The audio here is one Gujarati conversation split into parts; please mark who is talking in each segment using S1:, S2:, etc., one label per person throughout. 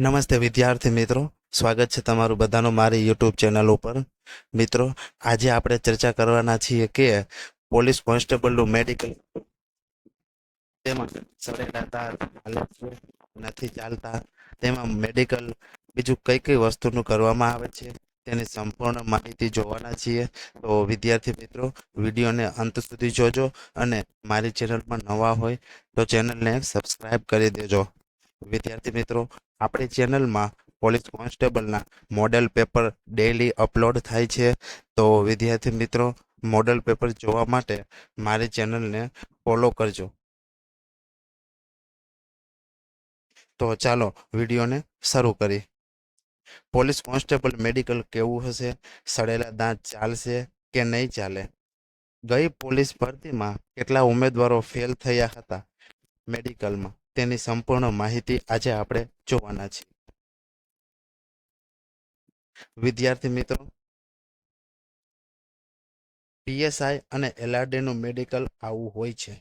S1: નમસ્તે વિદ્યાર્થી મિત્રો. સ્વાગત છે તમારું બધાનું મારી યુટ્યુબ ચેનલ ઉપર. મિત્રો, આજે આપણે ચર્ચા કરવાના છીએ કે પોલીસ કોન્સ્ટેબલનું મેડિકલ તેમાં છે નથી ચાલતા. તેમાં મેડિકલ બીજું કઈ કઈ વસ્તુનું કરવામાં આવે છે તેની સંપૂર્ણ માહિતી જોવાના છીએ. તો વિદ્યાર્થી મિત્રો, વિડીયોને અંત સુધી જોજો અને મારી ચેનલમાં નવા હોય તો ચેનલને સબસ્ક્રાઈબ કરી દેજો. વિદ્યાર્થી મિત્રો આપણી ચેનલમાં પોલીસ કોન્સ્ટેબલના મોડેલ પેપર ડેલી અપલોડ થાય છે. તો વિદ્યાર્થી મિત્રો, મોડેલ પેપર જોવા માટે મારી ચેનલને ફોલો કરજો. તો ચાલો વિડીયોને શરૂ કરી પોલીસ કોન્સ્ટેબલ મેડિકલ કેવું હશે? સડેલા દાંત ચાલશે કે નહીં ચાલે? ગઈ પોલીસ ભરતીમાં કેટલા ઉમેદવારો ફેલ થયા હતા? મેડિકલમાં. તેની સંપૂર્ણ માહિતી આજે આપણે જોવાના છીએ. વિદ્યાર્થી મિત્રો પીએસઆઈ અને એલઆરડીનું મેડિકલ આવું હોય છે.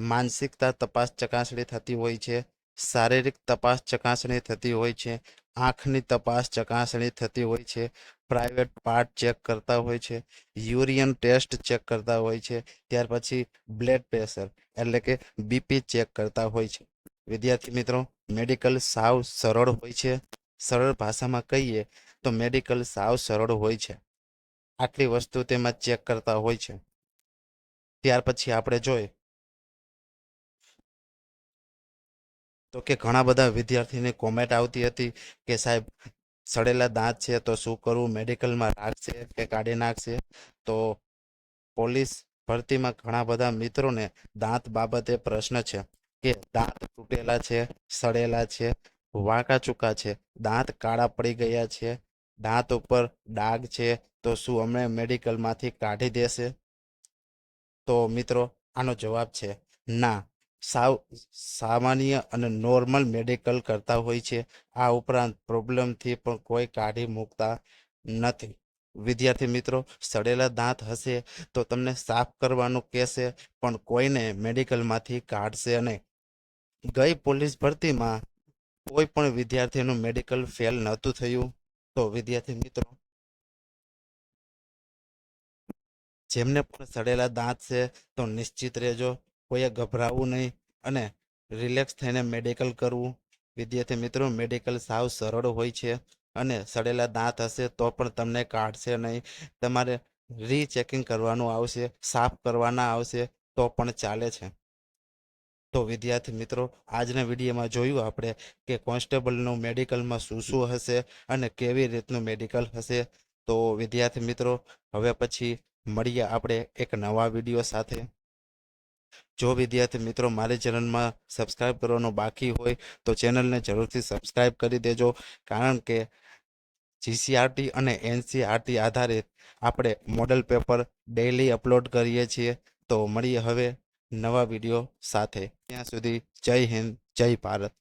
S1: માનસિકતા તપાસ ચકાસણી થતી હોય છે, શારીરિક તપાસ ચકાસણી થતી હોય છે, આંખની તપાસ ચકાસણી થતી હોય છે પ્રાઇવેટ પાર્ટ ચેક કરતા હોય છે યુરિયન ટેસ્ટ ચેક કરતા હોય છે, ત્યાર પછી બ્લડ પ્રેશર એટલે કે બીપી ચેક કરતા હોય છે. વિદ્યાર્થી મિત્રો મેડિકલ સાવ સરળ હોય છે. સરળ ભાષામાં કહીએ તો મેડિકલ સાવ સરળ હોય છે. આટલી વસ્તુ તેમાં ચેક કરતા હોય છે. ત્યાર પછી આપણે જોઈએ. તો કે ઘણા બધા વિદ્યાર્થીને કોમેન્ટ આવતી હતી કે સાહેબ સડેલા દાંત છે તો શું કરવું? મેડિકલમાં રાખશે કે કાઢી નાખશે? તો પોલીસ ભરતીમાં ઘણા બધા મિત્રોને દાંત બાબતે પ્રશ્ન છે કે દાંત તૂટેલા છે, સડેલા છે, વાંકા ચૂકા છે, દાંત કાળા પડી ગયા છે, દાંત ઉપર ડાઘ છે તો શું અમને મેડિકલમાંથી કાઢી દેશે? તો મિત્રો, આનો જવાબ છે ના. સાવ, સામાન્ય અને નોર્મલ મેડિકલ કરતા હોય છે. આ ઉપરાંત પ્રોબ્લેમથી પણ કોઈ કાઢી મૂકતા નથી. વિદ્યાર્થી મિત્રો, સડેલા દાંત હશે તો તમને સાફ કરવાનું કહેશે, પણ કોઈને મેડિકલમાંથી કાઢશે નહીં. ગઈ પોલીસ ભરતીમાં કોઈ પણ વિદ્યાર્થીનું મેડિકલ ફેલ નહોતું થયું. તો વિદ્યાર્થી મિત્રો, જેમને પણ સડેલા દાંત છે, તો નિશ્ચિત રહેજો. કોઈએ ગભરાવું નહીં અને રિલેક્સ થઈને મેડિકલ કરવું. વિદ્યાર્થી મિત્રો મેડિકલ સાવ સરળ હોય છે અને સડેલા દાંત હશે તો પણ તમને કાઢશે નહીં. તમારે રીચેકિંગ કરવાનું આવશે, સાફ કરવાના આવશે તો પણ ચાલે છે. તો વિદ્યાર્થી મિત્રો, આજના વિડીયોમાં જોયું આપણે કે કોન્સ્ટેબલનું મેડિકલમાં શું શું હશે અને કેવી રીતનું મેડિકલ હશે. તો વિદ્યાર્થી મિત્રો, હવે પછી મળીએ આપણે એક નવા વીડિયો સાથે. જો વિદ્યાર્થી મિત્રો મારી ચેનલમાં સબસ્ક્રાઇબ કરવાનો બાકી હોય તો ચેનલને જરૂરથી સબસ્ક્રાઇબ કરી દેજો. કારણ કે જીસીઆરટી અને એનસીઆરટી આધારિત આપણે મોડલ પેપર ડેઇલી અપલોડ કરીએ છીએ. તો મળીએ હવે નવા વીડિયો સાથે. ત્યાં સુધી જય હિન્દ, જય ભારત.